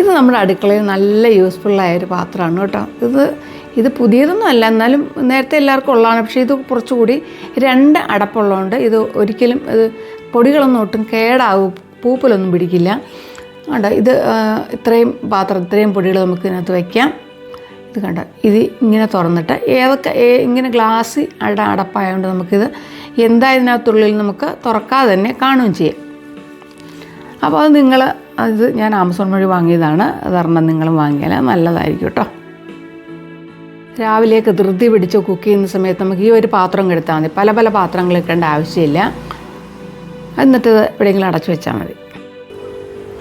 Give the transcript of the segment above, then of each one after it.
ഇത് നമ്മുടെ അടുക്കളയിൽ നല്ല യൂസ്ഫുള്ളായ ഒരു പാത്രമാണ് കേട്ടോ. ഇത് ഇത് പുതിയതൊന്നും അല്ല എന്നാലും നേരത്തെ എല്ലാവർക്കും ഉള്ളതാണ്. പക്ഷേ ഇത് കുറച്ചുകൂടി രണ്ട് അടപ്പുള്ളതുകൊണ്ട് ഇത് ഒരിക്കലും ഇത് പൊടികളൊന്നും ഒട്ടും കേടാവും പൂപ്പലൊന്നും പിടിക്കില്ല. കണ്ട ഇത് ഇത്രയും പാത്രം ഇത്രയും പൊടികൾ നമുക്ക് ഇതിനകത്ത് വയ്ക്കാം ഇത് കണ്ട ഇത് ഇങ്ങനെ തുറന്നിട്ട് ഏതൊക്കെ ഇങ്ങനെ ഗ്ലാസ് അട അടപ്പായതുകൊണ്ട് നമുക്കിത് എന്താ ഇതിനകത്തുള്ളിൽ നമുക്ക് തുറക്കാതെ തന്നെ കാണുകയും ചെയ്യാം. അപ്പോൾ അത് നിങ്ങൾ അത് ഞാൻ ആമസോൺ വഴി വാങ്ങിയതാണ്. അതൊരെണ്ണം നിങ്ങളും വാങ്ങിയാൽ നല്ലതായിരിക്കും കേട്ടോ. രാവിലെയൊക്കെ ധൃതി പിടിച്ച് കുക്ക് ചെയ്യുന്ന സമയത്ത് നമുക്ക് ഈ ഒരു പാത്രം എടുത്താൽ മതി. പല പല പാത്രങ്ങൾ എടുക്കേണ്ട ആവശ്യമില്ല. എന്നിട്ട് എവിടെയെങ്കിലും അടച്ചു വെച്ചാൽ മതി.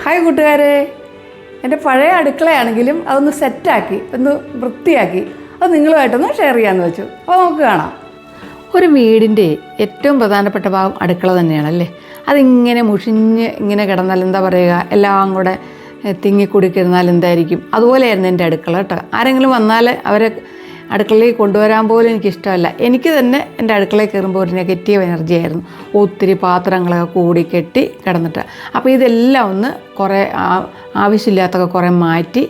ഹായ് കൂട്ടുകാരെ. എന്റെ പഴയ അടുക്കളയാണെങ്കിലും അതൊന്ന് സെറ്റാക്കി ഒന്ന് വൃത്തിയാക്കി അത് നിങ്ങളുമായിട്ടൊന്ന് ഷെയർ ചെയ്യാമെന്ന് വെച്ചു. അപ്പോൾ നമുക്ക് കാണാം. ഒരു വീടിന്റെ ഏറ്റവും പ്രധാനപ്പെട്ട ഭാഗം അടുക്കള തന്നെയാണല്ലേ? അതിങ്ങനെ മുഷിഞ്ഞ് ഇങ്ങനെ കിടന്നാൽ എന്താ പറയുക എല്ലാം കൂടെ തിങ്ങിക്കുടിക്കിരുന്നാൽ എന്തായിരിക്കും? അതുപോലെയായിരുന്നു എന്റെ അടുക്കള കേട്ടോ. ആരെങ്കിലും വന്നാൽ അവരെ അടുക്കളയിൽ കൊണ്ടുവരാൻ പോലും എനിക്കിഷ്ടമല്ല. എനിക്ക് തന്നെ എന്റെ അടുക്കളയിൽ കയറുമ്പോൾ ഒരു നെഗറ്റീവ് എനർജി ആയിരുന്നു. ഒത്തിരി പാത്രങ്ങളൊക്കെ കൂടി കെട്ടി കിടന്നിട്ട്. അപ്പോൾ ഇതെല്ലാം ഒന്ന് കുറേ ആവശ്യമില്ലാത്തൊക്കെ കുറേ മാറ്റി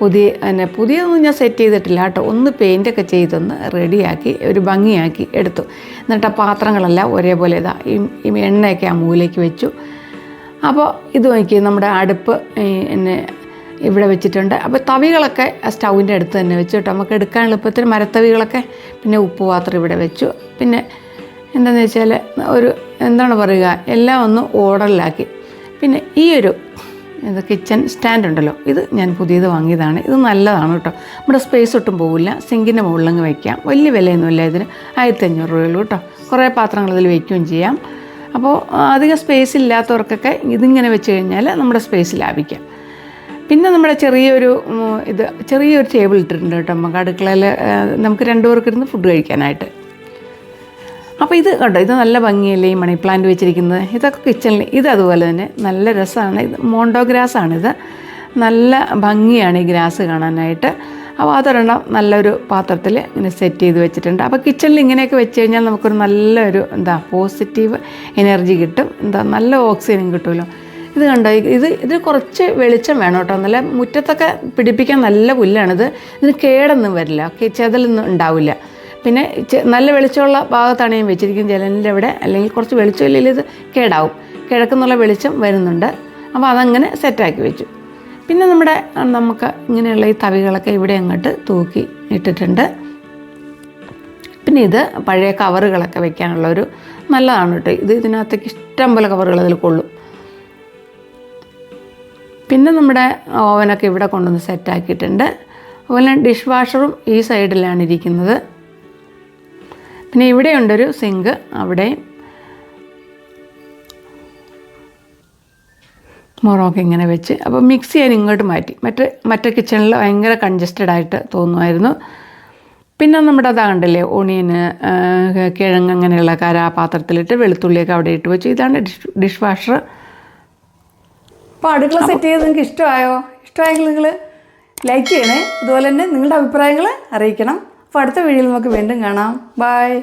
പുതിയ പിന്നെ പുതിയതൊന്നും ഞാൻ സെറ്റ് ചെയ്തിട്ടില്ല കേട്ടോ. ഒന്ന് പെയിന്റൊക്കെ ചെയ്തൊന്ന് റെഡിയാക്കി ഒരു ഭംഗിയാക്കി എടുത്തു. എന്നിട്ട് ആ പാത്രങ്ങളെല്ലാം ഒരേപോലെ ഇതാ ഈ എണ്ണയൊക്കെ ആ മൂലയ്ക്ക് വെച്ചു. അപ്പോൾ ഇത് നോക്കി നമ്മുടെ അടുപ്പ് എന്നെ ഇവിടെ വെച്ചിട്ടുണ്ട്. അപ്പോൾ തവികളൊക്കെ സ്റ്റൗവിന്റെ അടുത്ത് തന്നെ വെച്ചു കേട്ടോ. നമുക്ക് എടുക്കാൻ എളുപ്പത്തിന് മരത്തവികളൊക്കെ പിന്നെ ഉപ്പ് പാത്രം ഇവിടെ വെച്ചു. പിന്നെ എന്താണെന്ന് വെച്ചാൽ ഒരു എന്താണ് പറയുക എല്ലാം ഒന്ന് ഓർഡറിലാക്കി പിന്നെ ഈ ഒരു ഇത് കിച്ചൺ സ്റ്റാൻഡ് ഉണ്ടല്ലോ. ഇത് ഞാൻ പുതിയത് വാങ്ങിയതാണ്. ഇത് നല്ലതാണ് കേട്ടോ. നമ്മുടെ സ്പേസ് ഒട്ടും പോവില്ല. സിങ്കിന്റെ മുകളിലങ്ങ് വയ്ക്കാം വലിയ വിലയൊന്നുമില്ല ഇതിന്. ആയിരത്തി അഞ്ഞൂറ് രൂപയുള്ളൂ കേട്ടോ. കുറേ പാത്രങ്ങൾ ഇതിൽ വയ്ക്കുകയും ചെയ്യാം. അപ്പോൾ അധികം സ്പേസ് ഇല്ലാത്തവർക്കൊക്കെ ഇതിങ്ങനെ വെച്ച് കഴിഞ്ഞാൽ നമ്മുടെ സ്പേസ് ലാഭിക്കാം. പിന്നെ നമ്മുടെ ചെറിയൊരു ഇത് ചെറിയൊരു ടേബിൾ ഇട്ടിട്ടുണ്ട് കേട്ടോ. നമുക്ക് അടുക്കളയിൽ നമുക്ക് രണ്ടുപേർക്കിരുന്ന് ഫുഡ് കഴിക്കാനായിട്ട്. അപ്പോൾ ഇത് കണ്ടോ? ഇത് നല്ല ഭംഗിയല്ലേ ഈ മണി പ്ലാന്റ് വെച്ചിരിക്കുന്നത്? ഇതൊക്കെ കിച്ചണിൽ ഇത് അതുപോലെ തന്നെ നല്ല രസമാണ്. ഇത് മോണ്ടോ ഗ്രാസ് ആണിത് നല്ല ഭംഗിയാണ് ഈ ഗ്രാസ് കാണാനായിട്ട്. അപ്പോൾ അതൊരെണ്ണം നല്ലൊരു പാത്രത്തിൽ ഇങ്ങനെ സെറ്റ് ചെയ്ത് വെച്ചിട്ടുണ്ട്. അപ്പോൾ കിച്ചണിൽ ഇങ്ങനെയൊക്കെ വെച്ച് കഴിഞ്ഞാൽ നമുക്കൊരു നല്ലൊരു എന്താ പോസിറ്റീവ് എനർജി കിട്ടും. എന്താ നല്ല ഓക്സിജനും കിട്ടുമല്ലോ. ഇത് കണ്ടോ? ഇത് ഇത് കുറച്ച് വെളിച്ചം വേണം കേട്ടോ. നല്ല മുറ്റത്തൊക്കെ പിടിപ്പിക്കാൻ നല്ല പുല്ലാണിത്. ഇതിന് കേടൊന്നും വരില്ല. ചെതലൊന്നും ഉണ്ടാവില്ല. പിന്നെ നല്ല വെളിച്ചമുള്ള ഭാഗത്താണ് ഞാൻ വെച്ചിരിക്കുന്നത് ജലലിന്റെ അവിടെ. അല്ലെങ്കിൽ കുറച്ച് വെളിച്ചമില്ലെങ്കിൽ ഇത് കേടാവും. കിഴക്കുന്നുള്ള വെളിച്ചം വരുന്നുണ്ട്. അപ്പോൾ അതങ്ങനെ സെറ്റാക്കി വെച്ചു. പിന്നെ നമ്മുടെ നമുക്ക് ഇങ്ങനെയുള്ള ഈ തവികളൊക്കെ ഇവിടെ അങ്ങോട്ട് തൂക്കി ഇട്ടിട്ടുണ്ട്. പിന്നെ ഇത് പഴയ കവറുകളൊക്കെ വെക്കാനുള്ള ഒരു നല്ലതാണ് കേട്ടോ. ഇത് ഇതിനകത്തേക്ക് ഇഷ്ടം പോലെ കവറുകൾ അതിൽ കൊള്ളും. പിന്നെ നമ്മുടെ ഓവനൊക്കെ ഇവിടെ കൊണ്ടുവന്ന് സെറ്റാക്കിയിട്ടുണ്ട്. അതുപോലെ ഡിഷ് വാഷറും ഈ സൈഡിലാണ് ഇരിക്കുന്നത്. പിന്നെ ഇവിടെയുണ്ടൊരു സിങ്ക് അവിടെ മൊറോക്കെ ഇങ്ങനെ വെച്ച്. അപ്പോൾ മിക്സ് ചെയ്യാൻ ഇങ്ങോട്ട് മാറ്റി. മറ്റ് മറ്റേ കിച്ചണിൽ ഭയങ്കര കൺജസ്റ്റഡ് ആയിട്ട് തോന്നുമായിരുന്നു. പിന്നെ നമ്മുടെ അതാ കണ്ടില്ലേ ഓണിയന് കിഴങ്ങ് അങ്ങനെയുള്ള കര പാത്രത്തിലിട്ട് വെളുത്തുള്ളിയൊക്കെ അവിടെ ഇട്ട് വെച്ചു. ഇതാണ് ഡിഷ് ഡിഷ് വാഷർ അപ്പോൾ അടുക്കള സെറ്റ് ചെയ്ത് നിങ്ങൾക്ക് ഇഷ്ടമായോ? ഇഷ്ടമായെങ്കിൽ നിങ്ങൾ ലൈക്ക് ചെയ്യണേ. അതുപോലെ തന്നെ നിങ്ങളുടെ അഭിപ്രായങ്ങൾ അറിയിക്കണം. അപ്പോൾ അടുത്ത വീഡിയോയിൽ നമുക്ക് വീണ്ടും കാണാം. ബായ്